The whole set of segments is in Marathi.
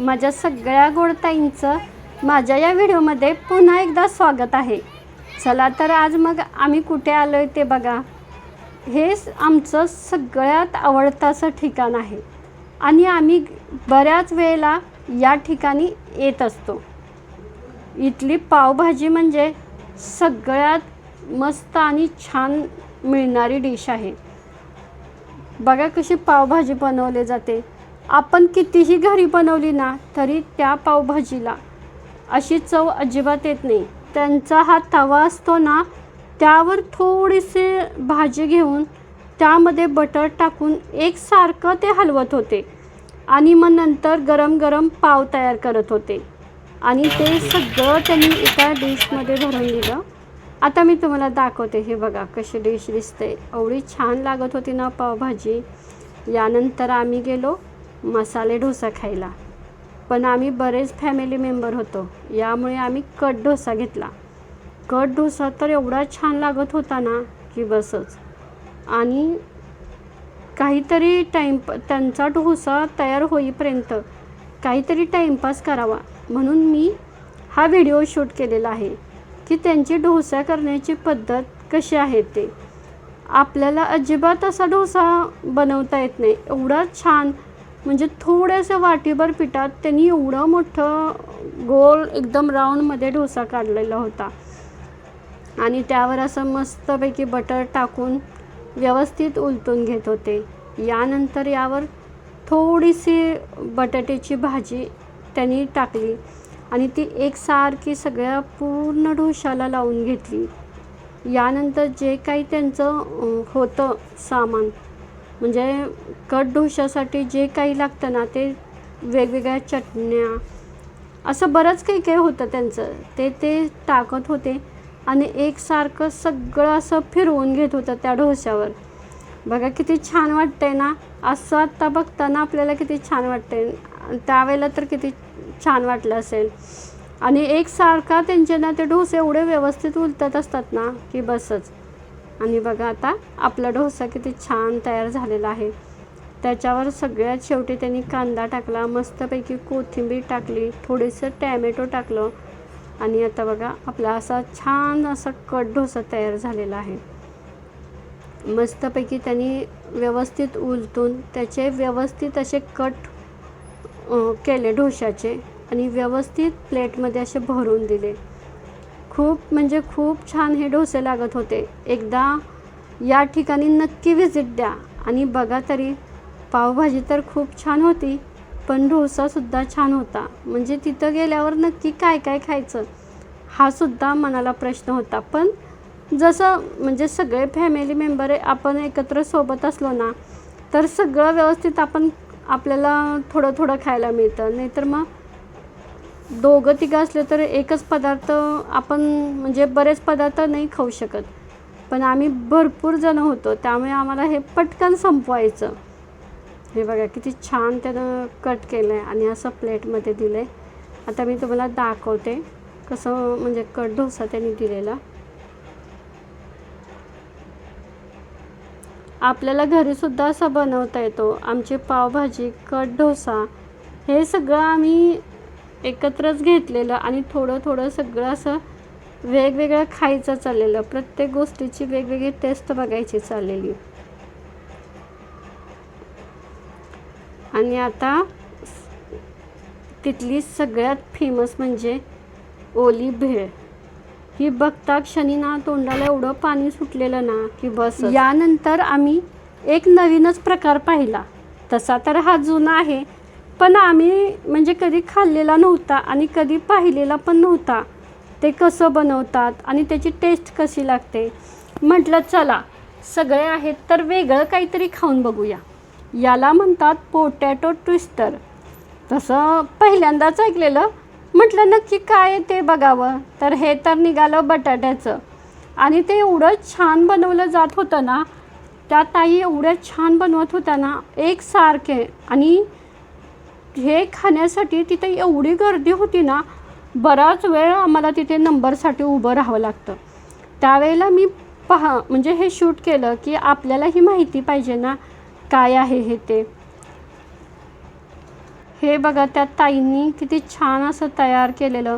माझ्या सगळ्या गोडताईंचं माझ्या या व्हिडिओमध्ये पुन्हा एकदा स्वागत आहे. चला तर आज मग आम्ही कुठे आलो आहे ते बघा. हेच आमचं सगळ्यात आवडतं असं ठिकाण आहे. आणि आम्ही बऱ्याच वेळेला या ठिकाणी येत असतो. इथली पावभाजी म्हणजे सगळ्यात मस्त आणि छान मिळणारी डिश आहे. बघा कशी पावभाजी बनवली जाते. आपण कितीही घरी बनवली ना तरी त्या पावभाजीला अशी चव अजिबात येत नाही. त्यांचा हा तवा असतो ना त्यावर थोडीशी भाजी घेऊन त्यामध्ये बटर टाकून एकसारखं ते हलवत होते आणि मग नंतर गरम गरम पाव तयार करत होते. आणि ते सगळं त्यांनी एका डिशमध्ये भरून दिलं. आता मी तुम्हाला दाखवते हे बघा कशी डिश दिसते. एवढी छान लागत होती ना पावभाजी. यानंतर आम्ही गेलो. मसाले डोसा खायला. पण आम्ही बरेच फॅमिली मेंबर होतो. यामुळे आम्ही कट डोसा घेतला. कट डोसा तर एवढा छान लागत होता ना की बसच. आणि काहीतरी टाईम त्यांचा डोसा तयार होईपर्यंत काहीतरी टाईमपास करावा. म्हणून मी हा व्हिडिओ शूट केलेला आहे की त्यांची डोसा करण्याची पद्धत कशी आहे ते. आपल्याला अजिबात असा डोसा बनवता येत नाही. एवढा छान म्हणजे थोड्याशा वाटीभर पिठात त्यांनी एवढं मोठं गोल एकदम राऊंडमध्ये डोसा काढलेला होता. आणि त्यावर असं मस्तपैकी बटर टाकून व्यवस्थित उलटून घेत होते. यानंतर यावर थोडीशी बटाट्याची भाजी त्यांनी टाकली आणि ती एकसारखी सगळ्या पूर्ण डोशाला लावून घेतली. यानंतर जे काही त्यांचं होतं सामान म्हणजे कट डोशासाठी जे काही लागतं ना ते वेगवेगळ्या चटण्या असं बरंच काही काही होतं त्यांचं. ते ते टाकत होते आणि एकसारखं सगळं असं फिरवून घेत होतं त्या डोश्यावर. बघा किती छान वाटतंय ना असं आत्ता बघताना आपल्याला किती छान वाटतंय. त्यावेळेला तर किती छान वाटलं असेल. आणि एकसारखा त्यांचे ना ते डोसे एवढे व्यवस्थित उलटत असतात ना की बसच. आणि बघा आता आपला डोसा किती छान तयार झालेला आहे. त्याच्यावर सगळ्यात शेवटी त्यांनी कांदा टाकला मस्तपैकी कोथिंबीर टाकली थोडंसं टॅमॅटो टाकलं आणि आता बघा आपला असा छान असा कट डोसा तयार झालेला आहे. मस्तपैकी त्यांनी व्यवस्थित उलटून त्याचे व्यवस्थित असे कट केले डोशाचे आणि व्यवस्थित प्लेटमध्ये असे भरून दिले. खूप म्हणजे खूप छान हे डोसे लागत होते. एकदा या ठिकाणी नक्की व्हिजिट द्या. आणि बघा तरी पावभाजी तर खूप छान होती पण डोसासुद्धा छान होता. म्हणजे तिथं गेल्यावर नक्की काय काय खायचं हा सुद्धा मनाला प्रश्न होता. पण जसं म्हणजे सगळे फॅमिली मेंबर आपण एकत्र सोबत असलो ना तर सगळं व्यवस्थित आपण आपल्याला थोडं थोडं खायला मिळतं. नाहीतर मग दोघं तिघं असले तर एकच पदार्थ आपण म्हणजे बरेच पदार्थ नाही खाऊ शकत. पण आम्ही भरपूर जण होतो त्यामुळे आम्हाला हे पटकन संपवायचं. हे बघा किती छान त्यानं कट केलं आहे आणि असं प्लेटमध्ये दिलं आहे आता मी तुम्हाला दाखवते कसं म्हणजे कट डोसा त्यांनी दिलेला. आपल्याला घरीसुद्धा असं बनवता येतो आमची पावभाजी कट डोसा हे सगळं आम्ही एकत्रच घेतलेलं आणि थोडं थोडं सगळं असं वेगवेगळं खायचं चाललेलं. प्रत्येक गोष्टीची वेगवेगळी टेस्ट बघायची चाललेली. आणि आता तिथली सगळ्यात फेमस म्हणजे ओली भेळ. ही बघता क्षणी ना तोंडाला एवढं पाणी सुटलेलं ना की बस. यानंतर आम्ही एक नवीनच प्रकार पाहिला. तसा तर हा जुना आहे पण आम्ही म्हणजे कधी खाल्लेला नव्हता आणि कधी पाहिलेला पण नव्हता. ते कसं बनवतात आणि त्याची टेस्ट कशी लागते. म्हटलं चला सगळे आहेत तर वेगळं काहीतरी खाऊन बघूया. याला म्हणतात पोटॅटो ट्विस्टर तसं पहिल्यांदाच ऐकलेलं. म्हटलं नक्की काय आहे ते बघावं? तर हे तर निघालं बटाट्याचं. आणि ते एवढं छान बनवलं जात होतं ना त्या ताई एवढ्या छान बनवत होत्या ना एकसारखे. आणि हे खाण्यासाठी तिथे एवढी गर्दी होती ना बराच वेळ आम्हाला तिथे नंबरसाठी उभं राहावं लागतं. त्यावेळेला मी पहा म्हणजे हे शूट केलं की आपल्याला ही माहिती पाहिजे ना काय आहे हे ते. हे बघा त्या ताईंनी किती छान असं तयार केलेलं.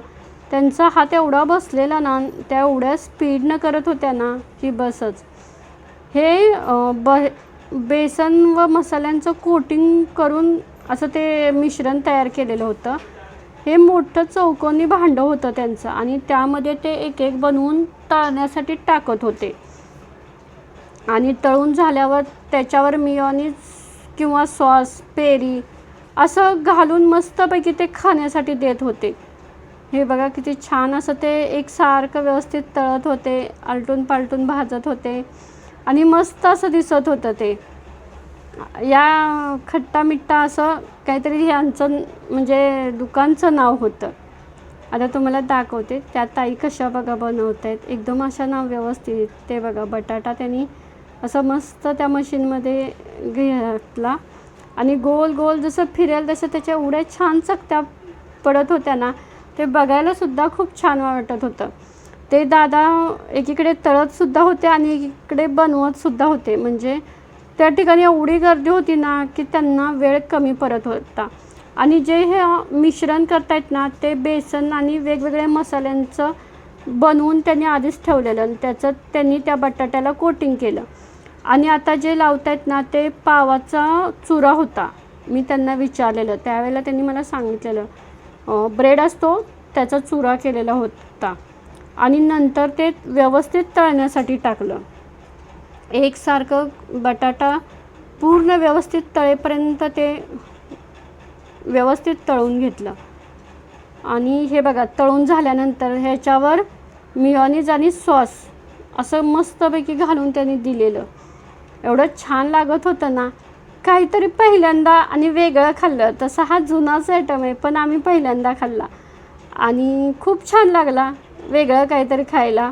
त्यांचा हात एवढा बसलेला ना त्या एवढ्या स्पीडनं करत होत्या ना की बसच. हे ब बेसन व मसाल्यांचं कोटिंग करून असं ते मिश्रण तयार केलेलं होतं. हे मोठं चौकोनी भांडं होतं त्यांचं आणि त्यामध्ये ते एक एक बनवून तळण्यासाठी टाकत होते. आणि तळून झाल्यावर त्याच्यावर मिओनीज किंवा सॉस पेरी असं घालून मस्तपैकी ते खाण्यासाठी देत होते. हे बघा किती छान असं ते एकसारखं व्यवस्थित तळत होते आलटून पालटून भाजत होते आणि मस्त असं दिसत होतं ते. या खट्टा मिट्टा असं काहीतरी ह्यांचं म्हणजे दुकानचं नाव होतं. आता तुम्हाला दाखवते त्या ताई कशा बघा बनवत आहेत एकदम अशा नाव व्यवस्थित ते बघा बटाटा त्यांनी असं मस्त त्या मशीनमध्ये घेतला. आणि गोल गोल जसं फिरेल तसं त्याच्या एवढ्या छान चकत्या पडत होत्या ना ते बघायलासुद्धा खूप छान वाटत होतं. ते दादा एकीकडे तळतसुद्धा होते आणि एकीकडे बनवतसुद्धा होते. म्हणजे त्या ठिकाणी एवढी गर्दी होती ना की त्यांना वेळ कमी पडत होता. आणि जे हे मिश्रण करतायत ना ते बेसन आणि वेगवेगळ्या मसाल्यांचं बनवून त्यांनी आधीच ठेवलेलं आणि त्याचं त्यांनी त्या बटाट्याला कोटिंग केलं. आणि आता जे लावतायत ना ते पावाचा चुरा होता. मी त्यांना विचारलेलं. त्यावेळेला त्यांनी मला सांगितलेलं ब्रेड असतो त्याचा चुरा केलेला होता. आणि नंतर ते व्यवस्थित तळण्यासाठी टाकलं. एकसारखं बटाटा पूर्ण व्यवस्थित तळेपर्यंत ते व्यवस्थित तळून घेतलं. आणि हे बघा तळून झाल्यानंतर ह्याच्यावर मिओनीज आणि सॉस असं मस्तपैकी घालून त्यांनी दिलेलं. एवढं छान लागत होतं ना काहीतरी पहिल्यांदा आणि वेगळं खाल्लं. तसा हा जुनाच आयटम आहे पण आम्ही पहिल्यांदा खाल्ला. आणि खूप छान लागला वेगळं काहीतरी खायला.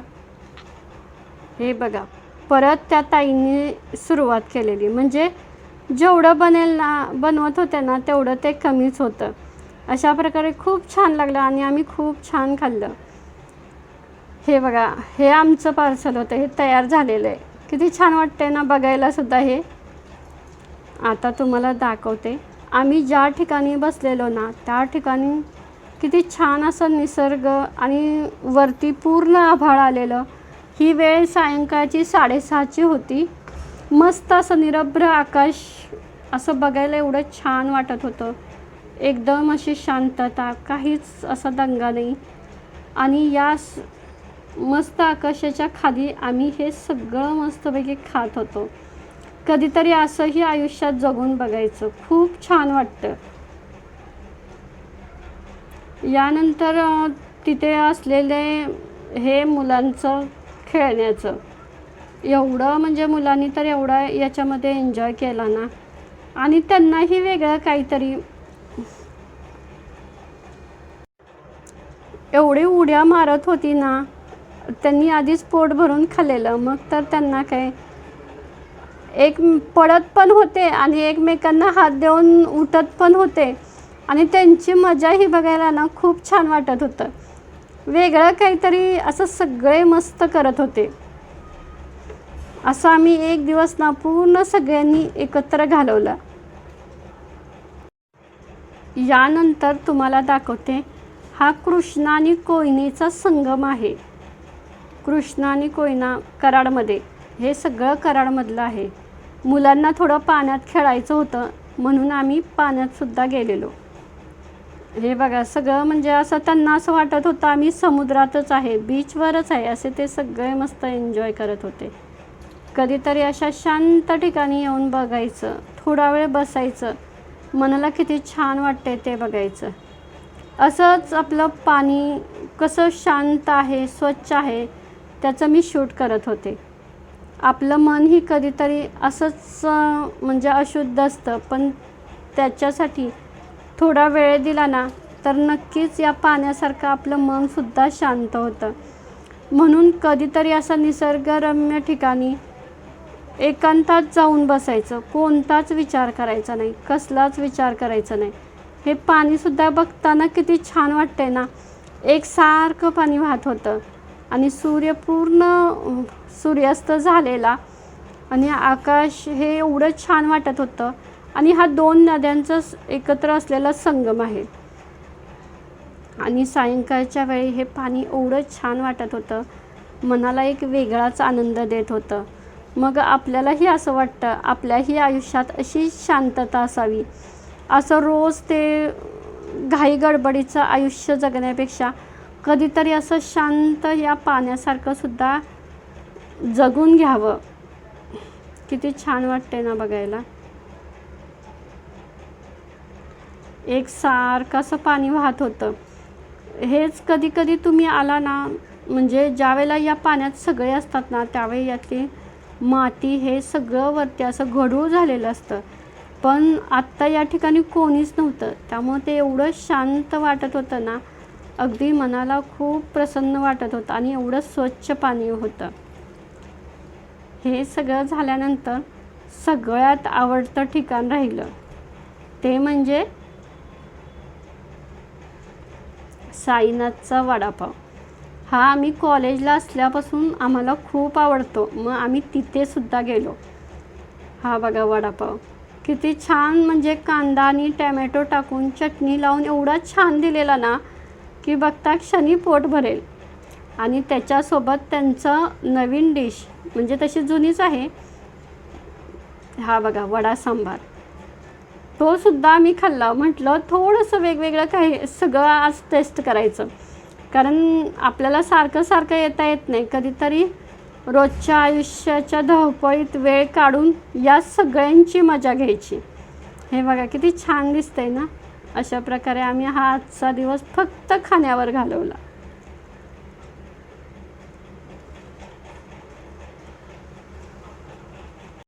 हे बघा. परत त्या ताईंनी सुरुवात केलेली. म्हणजे जेवढं बनेल ना बनवत होते ना तेवढं ते कमीच होतं. अशा प्रकारे खूप छान लागलं आणि आम्ही खूप छान खाल्लं. हे बघा हे आमचं पार्सल होतं हे तयार झालेलं आहे. किती छान वाटते ना बघायला सुद्धा हे. आता तुम्हाला दाखवते. आम्ही ज्या ठिकाणी बसलेलो ना त्या ठिकाणी किती छान असं निसर्ग आणि वरती पूर्ण आभाळ आलेलं. ही वेळ सायंकाळची साडेसहाची होती. मस्त असं निरभ्र आकाश असं बघायला एवढं छान वाटत होतं. एकदम अशी शांतता काहीच असा दंगा नाही. आणि या मस्त आकाशाच्या खाली आम्ही हे सगळं मस्तपैकी खात होतो. कधीतरी असंही आयुष्यात जगून बघायचं. खूप छान वाटतं. यानंतर तिथे असलेले हे मुलांचं खेळण्याचं. एवढं म्हणजे मुलांनी तर एवढा याच्यामध्ये एन्जॉय केला ना. आणि त्यांनाही वेगळं काहीतरी. एवढी उड्या मारत होती ना त्यांनी आधीच पोट भरून खाल्लेलं. मग तर त्यांना काय एक पडत पण होते आणि एकमेकांना हात देऊन उठत पण होते. आणि त्यांची मजाही बघायला ना खूप छान वाटत होतं. वेगळं काहीतरी असं सगळे मस्त करत होते. असं आम्ही एक दिवस ना पूर्ण सगळ्यांनी एकत्र घालवला. यानंतर तुम्हाला दाखवते हा कृष्णा आणि कोयनेचा संगम आहे. कृष्णा आणि कोयना कराडमध्ये हे सगळं कराडमधलं आहे. मुलांना थोडं पाण्यात खेळायचं होतं म्हणून आम्ही पाण्यातसुद्धा गेलेलो. हे बघा सगळं म्हणजे असं त्यांना असं वाटत होतं आम्ही समुद्रातच आहे बीचवरच आहे असे ते सगळे मस्त एन्जॉय करत होते. कधीतरी अशा शांत ठिकाणी येऊन बघायचं थोडा वेळ बसायचं मनाला किती छान वाटते ते बघायचं. असंच आपलं पाणी कसं शांत आहे स्वच्छ आहे त्याचं मी शूट करत होते. आपलं मनही कधीतरी असंच म्हणजे अशुद्ध असतं पण त्याच्यासाठी थोडा वेळ दिला ना तर नक्कीच या पाण्यासारखं आपलं मनसुद्धा शांत होतं. म्हणून कधीतरी असं निसर्गरम्य ठिकाणी एकांतात जाऊन बसायचं. कोणताच विचार करायचा नाही कसलाच विचार करायचा नाही. हे पाणीसुद्धा बघताना किती छान वाटतंय ना. एकसारखं पाणी वाहत होतं. आणि सूर्य पूर्ण सूर्यास्त झालेला आणि आकाश हे एवढं छान वाटत होतं. आणि हा दोन नद्यांचा एकत्र असलेला संगम आहे. आणि सायंकाळच्या वेळी हे पाणी एवढं छान वाटत होतं. मनाला एक वेगळाच आनंद देत होतं. मग आपल्यालाही असं वाटतं आपल्याही आयुष्यात अशी शांतता असावी. असं रोज ते घाई गडबडीचं आयुष्य जगण्यापेक्षा कधीतरी असं शांत या पाण्यासारखं सुद्धा जगून घ्यावं. किती छान वाटते ना बघायला. एक सारखं असं पाणी वाहत होतं. हेच कधी कधी तुम्ही आला ना म्हणजे ज्यावेळेला या पाण्यात सगळे असतात ना त्यावेळी यातली माती हे सगळं वरती असं गढूळ झालेलं असतं. पण आत्ता या ठिकाणी कोणीच नव्हतं. त्यामुळे ते एवढं शांत वाटत होतं ना अगदी मनाला खूप प्रसन्न वाटत होतं आणि एवढं स्वच्छ पाणी होतं. हे सगळं झाल्यानंतर सगळ्यात आवडतं ठिकाण राहिलं. ते म्हणजे साईनाथचा वडापाव. हा आम्ही कॉलेजला असल्यापासून आम्हाला खूप आवडतो. मग आम्ही तिथेसुद्धा गेलो. हा बघा वडापाव. किती छान म्हणजे कांदा आणि टॅमॅटो टाकून चटणी लावून एवढा छान दिलेला ना की बघता क्षणी पोट भरेल. आणि त्याच्यासोबत त्यांचं नवीन डिश म्हणजे तशी जुनीच आहे. हा बघा वडा सांबार. तो सुद्धा आम्ही खाल्ला. म्हटलं थोडंसं वेगवेगळं काही सगळं आज टेस्ट करायचं. कारण आपल्याला सारखं सारखं येता येत नाही. कधीतरी रोजच्या आयुष्याच्या धावपळीत वेळ काढून या सगळ्यांची मजा घ्यायची. हे बघा किती छान दिसतंय ना? अशा प्रकारे आम्ही हा आजचा दिवस फक्त खाण्यावर घालवला.